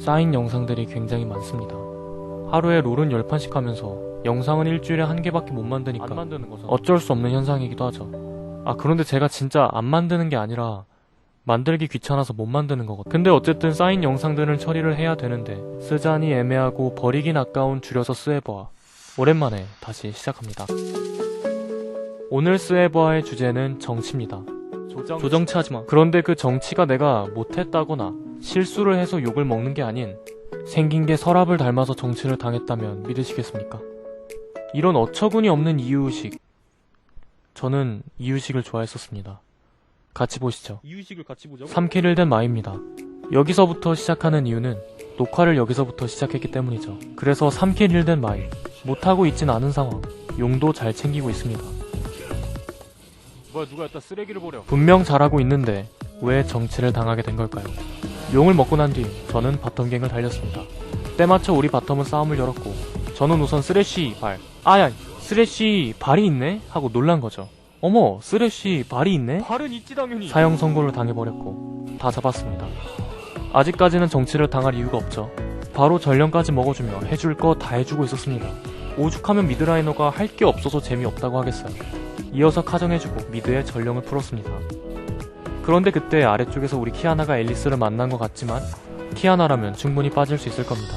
쌓인 영상들이 굉장히 많습니다. 하루에 롤은 10판씩 하면서 영상은 일주일에 한 개밖에 못 만드니까. 어쩔 수 없는 현상이기도 하죠. 아, 그런데 제가 진짜 안 만드는 게 아니라 만들기 귀찮아서 못 만드는 거거든요. 근데 어쨌든 쌓인 영상들은 처리를 해야 되는데 쓰자니 애매하고 버리긴 아까운 줄여서 쓰해보아. 오랜만에 다시 시작합니다. 오늘 쓰해보아의 주제는 정치입니다. 조정 조정치 하지 마. 그런데 그 정치가 내가 못했다거나 실수를 해서 욕을 먹는 게 아닌 생긴 게 서랍을 닮아서 정치를 당했다면 믿으시겠습니까? 이런 어처구니 없는 이유의식. 저는 이유식을 좋아했었습니다. 같이 보시죠. 이유식을 같이 보자고. 3킬을 된 마입니다. 여기서부터 시작하는 이유는 녹화를 여기서부터 시작했기 때문이죠. 그래서 3킬 1된 마이. 못하고 있진 않은 상황. 용도 잘 챙기고 있습니다. 뭐야 누가 여기다 쓰레기를 버려. 분명 잘하고 있는데 왜 정치를 당하게 된 걸까요? 용을 먹고 난 뒤 저는 바텀갱을 달렸습니다. 때마쳐 우리 바텀은 싸움을 열었고 저는 우선 쓰레쉬 발 아야 쓰레쉬 발이 있네 하고 놀란 거죠. 어머 쓰레쉬 발이 있네 발은 있지 당연히. 사형 선고를 당해버렸고 다 잡았습니다. 아직까지는 정치를 당할 이유가 없죠. 바로 전령까지 먹어주며 해줄 거 다 해주고 있었습니다. 오죽하면 미드라이너가 할 게 없어서 재미없다고 하겠어요. 이어서 카정해주고 미드에 전령을 풀었습니다. 그런데 그때 아래쪽에서 우리 키아나가 앨리스를 만난 것 같지만 키아나라면 충분히 빠질 수 있을 겁니다.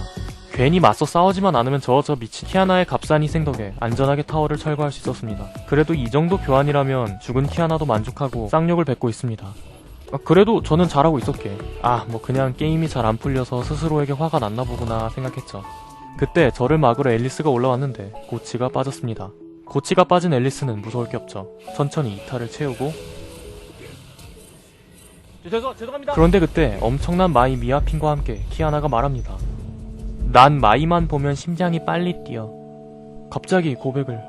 괜히 맞서 싸우지만 않으면 저저 미친 키아나의 값싼 희생 덕에 안전하게 타워를 철거할 수 있었습니다. 그래도 이 정도 교환이라면 죽은 키아나도 만족하고 쌍욕을 뱉고 있습니다. 아, 그래도 저는 잘하고 있었게. 아, 뭐 그냥 게임이 잘 안 풀려서 스스로에게 화가 났나 보구나 생각했죠. 그때 저를 막으러 앨리스가 올라왔는데 고치가 빠졌습니다. 고치가 빠진 앨리스는 무서울 게 없죠. 천천히 이탈을 채우고 죄송 죄송합니다. 그런데 그때 엄청난 마이 미아핀과 함께 키아나가 말합니다. 난 마이만 보면 심장이 빨리 뛰어. 갑자기 고백을.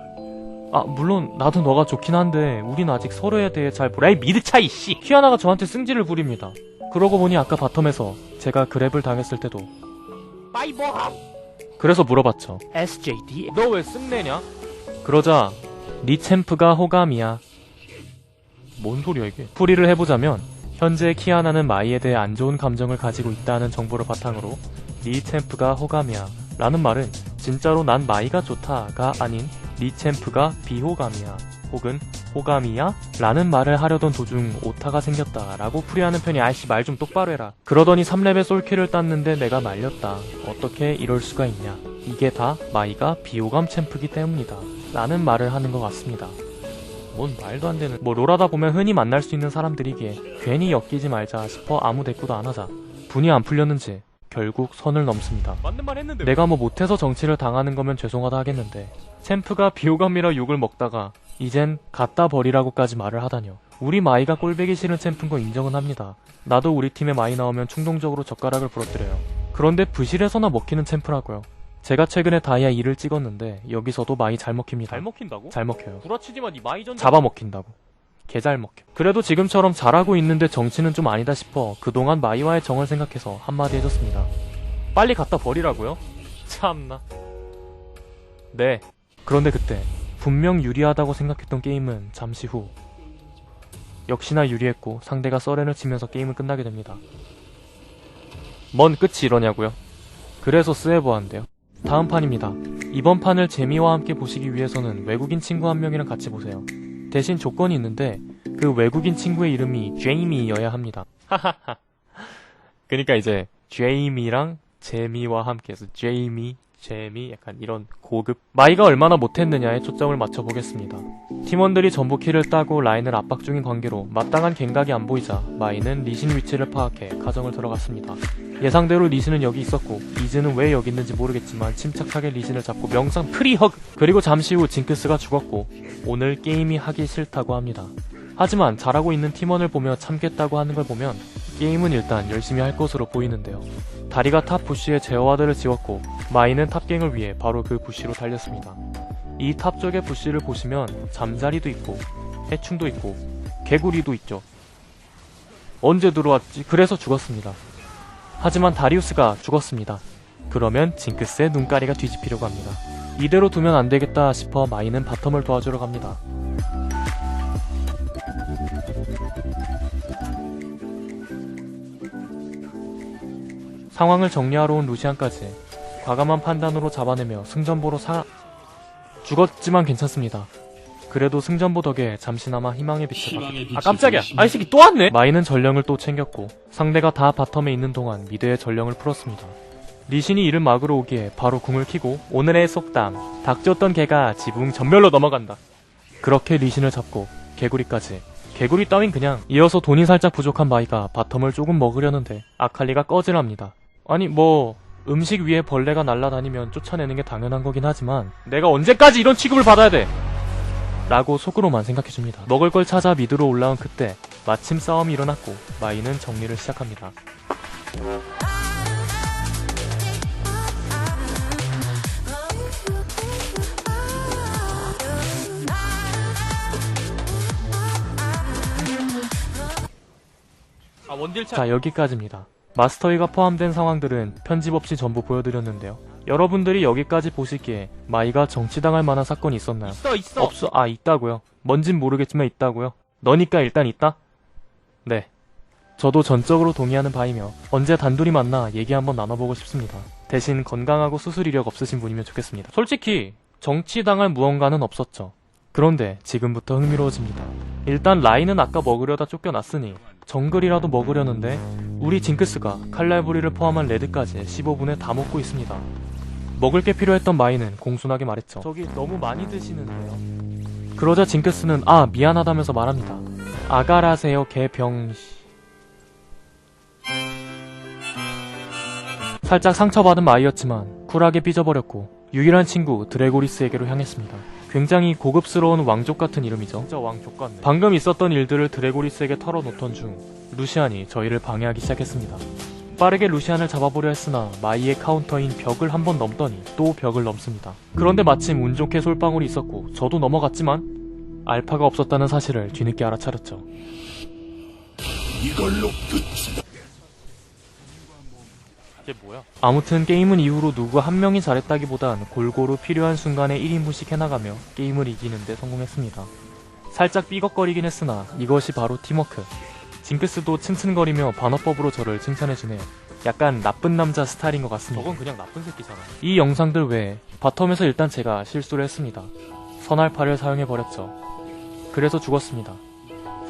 아, 물론 나도 너가 좋긴 한데 우린 아직 서로에 대해 잘 몰라. 이 미드 차이 씨. 키아나가 저한테 승질을 부립니다. 그러고 보니 아까 바텀에서 제가 그랩을 당했을 때도 빠이버함. 그래서 물어봤죠. SJD. 너 왜 승내냐? 그러자 니 챔프가 호감이야. 뭔 소리야 이게? 풀이를 해보자면 현재 키아나는 마이에 대해 안 좋은 감정을 가지고 있다는 정보를 바탕으로 니 챔프가 호감이야 라는 말은 진짜로 난 마이가 좋다가 아닌 니 챔프가 비호감이야 혹은 호감이야? 라는 말을 하려던 도중 오타가 생겼다 라고 풀이하는 편이 아이씨 말 좀 똑바로 해라. 그러더니 3렙의 솔킬을 땄는데 내가 말렸다. 어떻게 이럴 수가 있냐? 이게 다 마이가 비호감 챔프기 때문이다 라는 말을 하는 것 같습니다 뭔 말도 안 되는 뭐 롤하다 보면 흔히 만날 수 있는 사람들이기에 괜히 엮이지 말자 싶어 아무 대꾸도 안 하자. 분이 안 풀렸는지 결국 선을 넘습니다. 내가 뭐 못해서 정치를 당하는 거면 죄송하다 하겠는데 챔프가 비호감이라 욕을 먹다가 이젠 갖다 버리라고까지 말을 하다뇨. 우리 마이가 꼴배기 싫은 챔프인 거 인정은 합니다. 나도 우리 팀에 마이 나오면 충동적으로 젓가락을 부러뜨려요. 그런데 부실에서나 먹히는 챔프라고요 제가 최근에 다이아 2를 찍었는데 여기서도 마이 잘 먹힙니다 잘 먹힌다고? 잘 먹혀요 구라치지만 이 마이 전. 잡아먹힌다고. 개잘 먹혀. 그래도 지금처럼 잘하고 있는데 정치는 좀 아니다 싶어 그동안 마이와의 정을 생각해서 한마디 해줬습니다. 빨리 갖다 버리라고요? 참나. 네. 그런데 그때 분명 유리하다고 생각했던 게임은 잠시 후 역시나 유리했고 상대가 서렌을 치면서 게임은 끝나게 됩니다. 뭔 끝이 이러냐고요? 그래서 스웨버한데요. 다음 판입니다. 이번 판을 재미와 함께 보시기 위해서는 외국인 친구 한 명이랑 같이 보세요. 대신 조건이 있는데 그 외국인 친구의 이름이 제이미여야 합니다. 하하하. 그러니까 이제 제이미랑 제미와 함께 해서 제이미, 제미 약간 이런 고급 마이가 얼마나 못했느냐에 초점을 맞춰보겠습니다. 팀원들이 전부 키를 따고 라인을 압박 중인 관계로 마땅한 갱각이 안 보이자 마이는 리신 위치를 파악해 가정을 들어갔습니다. 예상대로 리신은 여기 있었고 이즈는 왜 여기 있는지 모르겠지만 침착하게 리신을 잡고 명상 프리허그 그리고 잠시 후 징크스가 죽었고 오늘 게임이 하기 싫다고 합니다. 하지만 잘하고 있는 팀원을 보며 참겠다고 하는 걸 보면 게임은 일단 열심히 할 것으로 보이는데요. 다리가 탑 부시에 제어와드를 지웠고 마이는 탑갱을 위해 바로 그 부시로 달렸습니다. 이 탑 쪽의 부시를 보시면 잠자리도 있고 해충도 있고 개구리도 있죠. 언제 들어왔지? 그래서 죽었습니다. 하지만 다리우스가 죽었습니다. 그러면 징크스의 눈가리가 뒤집히려고 합니다. 이대로 두면 안 되겠다 싶어 마이는 바텀을 도와주러 갑니다. 상황을 정리하러 온 루시안까지 과감한 판단으로 잡아내며 승전보로 사 죽었지만 괜찮습니다. 그래도 승전보 덕에 잠시나마 희망의 빛을 아 빛이 깜짝이야. 아이 새끼 또 왔네? 마이는 전령을 또 챙겼고 상대가 다 바텀에 있는 동안 미드의 전령을 풀었습니다. 리신이 이를 막으러 오기에 바로 궁을 키고 오늘의 속담 닥쳤던 개가 지붕 전멸로 넘어간다. 그렇게 리신을 잡고 개구리까지 개구리 따윈 그냥. 이어서 돈이 살짝 부족한 마이가 바텀을 조금 먹으려는데 아칼리가 꺼질합니다 아니 뭐 음식 위에 벌레가 날아다니면 쫓아내는 게 당연한 거긴 하지만 내가 언제까지 이런 취급을 받아야 돼 라고 속으로만 생각해줍니다. 먹을 걸 찾아 미드로 올라온 그때 마침 싸움이 일어났고 마이는 정리를 시작합니다. 자 여기까지입니다. 마스터이가 포함된 상황들은 편집 없이 전부 보여드렸는데요. 여러분들이 여기까지 보시기에 마이가 정치당할 만한 사건이 있었나요? 있어 있어 없어 아 있다고요. 뭔진 모르겠지만 있다고요. 너니까 일단 있다. 네. 저도 전적으로 동의하는 바이며 언제 단둘이 만나 얘기 한번 나눠보고 싶습니다. 대신 건강하고 수술 이력 없으신 분이면 좋겠습니다. 솔직히 정치당할 무언가는 없었죠. 그런데 지금부터 흥미로워집니다. 일단 라인은 아까 먹으려다 쫓겨났으니 정글이라도 먹으려는데 우리 징크스가 칼날부리를 포함한 레드까지 15분에 다 먹고 있습니다. 먹을 게 필요했던 마이는 공손하게 말했죠. 저기 너무 많이 드시는데요. 그러자 징크스는 아 미안하다면서 말합니다. 아가라세요 개병. 살짝 상처받은 마이였지만 쿨하게 삐져버렸고 유일한 친구 드래고리스에게로 향했습니다. 굉장히 고급스러운 왕족 같은 이름이죠. 진짜 왕족 같네. 방금 있었던 일들을 드래고리스에게 털어놓던 중 루시안이 저희를 방해하기 시작했습니다. 빠르게 루시안을 잡아보려 했으나 마이의 카운터인 벽을 한 번 넘더니 또 벽을 넘습니다. 그런데 마침 운 좋게 솔방울이 있었고 저도 넘어갔지만 알파가 없었다는 사실을 뒤늦게 알아차렸죠. 이걸로 끝이다. 이게 뭐야 아무튼 게임은 이후로 누구 한 명이 잘했다기보단 골고루 필요한 순간에 1인분씩 해나가며 게임을 이기는데 성공했습니다. 살짝 삐걱거리긴 했으나 이것이 바로 팀워크. 징크스도 츤츤거리며 반어법으로 저를 칭찬해주네요. 약간 나쁜 남자 스타일인 것 같습니다. 저건 그냥 나쁜 새끼잖아 이 영상들 외에 바텀에서 일단 제가 실수를 했습니다. 선알파를 사용해버렸죠. 그래서 죽었습니다.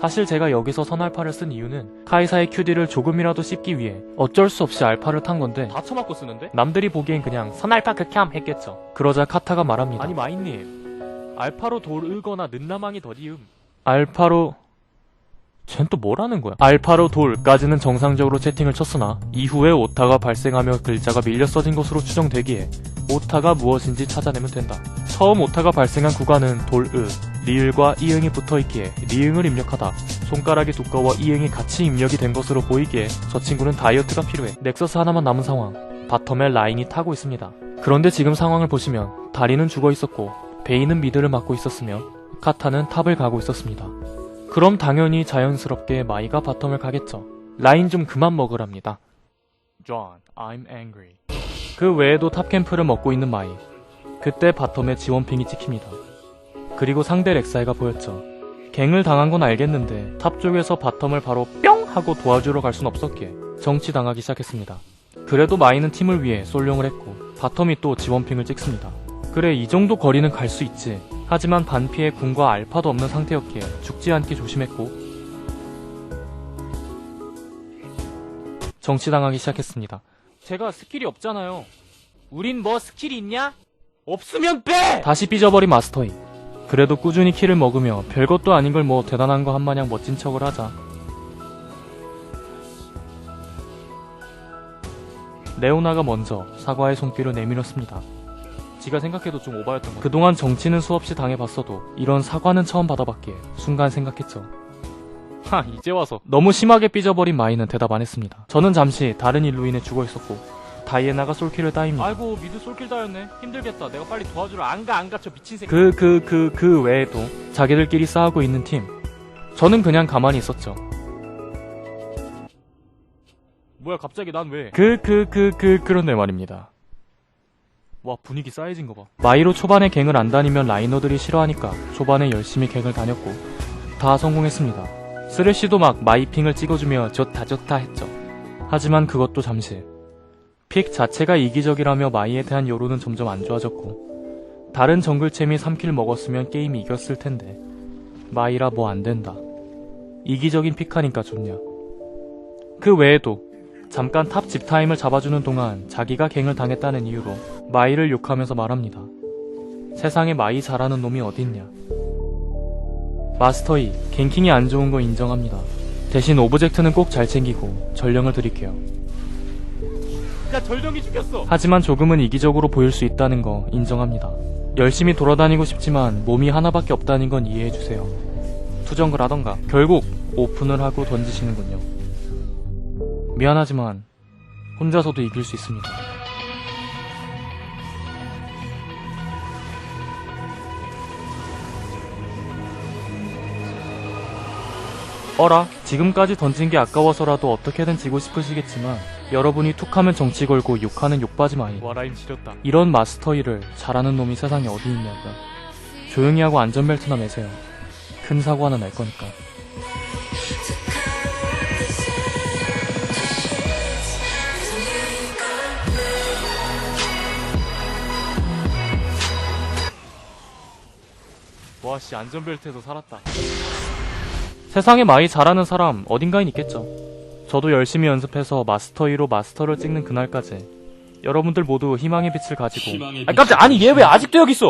사실 제가 여기서 선알파를 쓴 이유는 카이사의 QD를 조금이라도 씹기 위해 어쩔 수 없이 알파를 탄 건데 다 처맞고 쓰는데? 남들이 보기엔 그냥 선알파 극혐 했겠죠. 그러자 카타가 말합니다. 아니 마이님 알파로 돌으거나 는라망이 더디음 알파로 쟨또 뭐라는 거야? 알파로 돌까지는 정상적으로 채팅을 쳤으나 이후에 오타가 발생하며 글자가 밀려 써진 것으로 추정되기에 오타가 무엇인지 찾아내면 된다. 처음 오타가 발생한 구간은 돌으, 리을과 이응이 붙어있기에 리응을 입력하다. 손가락이 두꺼워 이응이 같이 입력이 된 것으로 보이기에 저 친구는 다이어트가 필요해. 넥서스 하나만 남은 상황. 바텀에 라인이 타고 있습니다. 그런데 지금 상황을 보시면 다리는 죽어 있었고 베이는 미드를 맡고 있었으며 카타는 탑을 가고 있었습니다. 그럼 당연히 자연스럽게 마이가 바텀을 가겠죠. 라인 좀 그만 먹으랍니다. John, I'm angry. 그 외에도 탑캠프를 먹고 있는 마이. 그때 바텀에 지원핑이 찍힙니다. 그리고 상대 렉사이가 보였죠. 갱을 당한 건 알겠는데 탑 쪽에서 바텀을 바로 뿅 하고 도와주러 갈 순 없었기에 정치 당하기 시작했습니다. 그래도 마이는 팀을 위해 솔룡을 했고 바텀이 또 지원핑을 찍습니다. 그래 이 정도 거리는 갈 수 있지. 하지만 반피에 궁과 알파도 없는 상태였기에 죽지 않게 조심했고 정치당하기 시작했습니다. 제가 스킬이 없잖아요 우린 뭐 스킬이 있냐? 없으면 빼! 다시 삐져버린 마스터이. 그래도 꾸준히 키를 먹으며 별것도 아닌 걸 뭐 대단한 거 한 마냥 멋진 척을 하자. 레오나가 먼저 사과의 손길을 내밀었습니다. 지가 생각해도 좀 오바였던 것 그동안 정치는 수없이 당해봤어도 이런 사과는 처음 받아봤기에 순간 생각했죠. 하 이제 와서 너무 심하게 삐져버린 마이는 대답 안 했습니다. 저는 잠시 다른 일로 인해 죽어 있었고 다이애나가 솔킬을 따입니다. 아이고 미드 솔킬 다였네 힘들겠다 내가 빨리 도와주러 안가 안가 저 미친 새끼 그, 그, 그, 그 외에도 자기들끼리 싸우고 있는 팀. 저는 그냥 가만히 있었죠. 뭐야 갑자기 난 왜? 그, 그, 그, 그, 그런데 말입니다. 와, 분위기 쌓여진 거 봐. 마이로 초반에 갱을 안 다니면 라이너들이 싫어하니까 초반에 열심히 갱을 다녔고, 다 성공했습니다. 쓰레쉬도 막 마이핑을 찍어주며 좋다 좋다 했죠. 하지만 그것도 잠시. 픽 자체가 이기적이라며 마이에 대한 여론은 점점 안 좋아졌고 다른 정글챔이 3킬 먹었으면 게임이 이겼을 텐데 마이라 뭐 안 된다. 이기적인 픽하니까 좋냐. 그 외에도 잠깐 탑 집타임을 잡아주는 동안 자기가 갱을 당했다는 이유로 마이를 욕하면서 말합니다. 세상에 마이 잘하는 놈이 어딨냐. 마스터 2, 갱킹이 안 좋은 거 인정합니다. 대신 오브젝트는 꼭 잘 챙기고 전령을 드릴게요. 야 절정이 죽였어. 하지만 조금은 이기적으로 보일 수 있다는 거 인정합니다. 열심히 돌아다니고 싶지만 몸이 하나밖에 없다는 건 이해해주세요. 투정글 하던가 결국 오픈을 하고 던지시는군요. 미안하지만 혼자서도 이길 수 있습니다. 어라, 지금까지 던진 게 아까워서라도 어떻게든 지고 싶으시겠지만 여러분이 툭하면 정치 걸고 욕하는 욕바지 마이. 와라임 지렸다. 이런 마스터 일을 잘하는 놈이 세상에 어디 있냐고요. 조용히 하고 안전벨트나 매세요. 큰 사고 하나 날 거니까. 와씨 안전벨트에서 살았다. 세상에 많이 잘하는 사람 어딘가엔 있겠죠. 저도 열심히 연습해서 마스터 2로 마스터를 찍는 그날까지 여러분들 모두 희망의 빛을 가지고 아 깜짝 아니 얘 왜 아직도 여기 있어?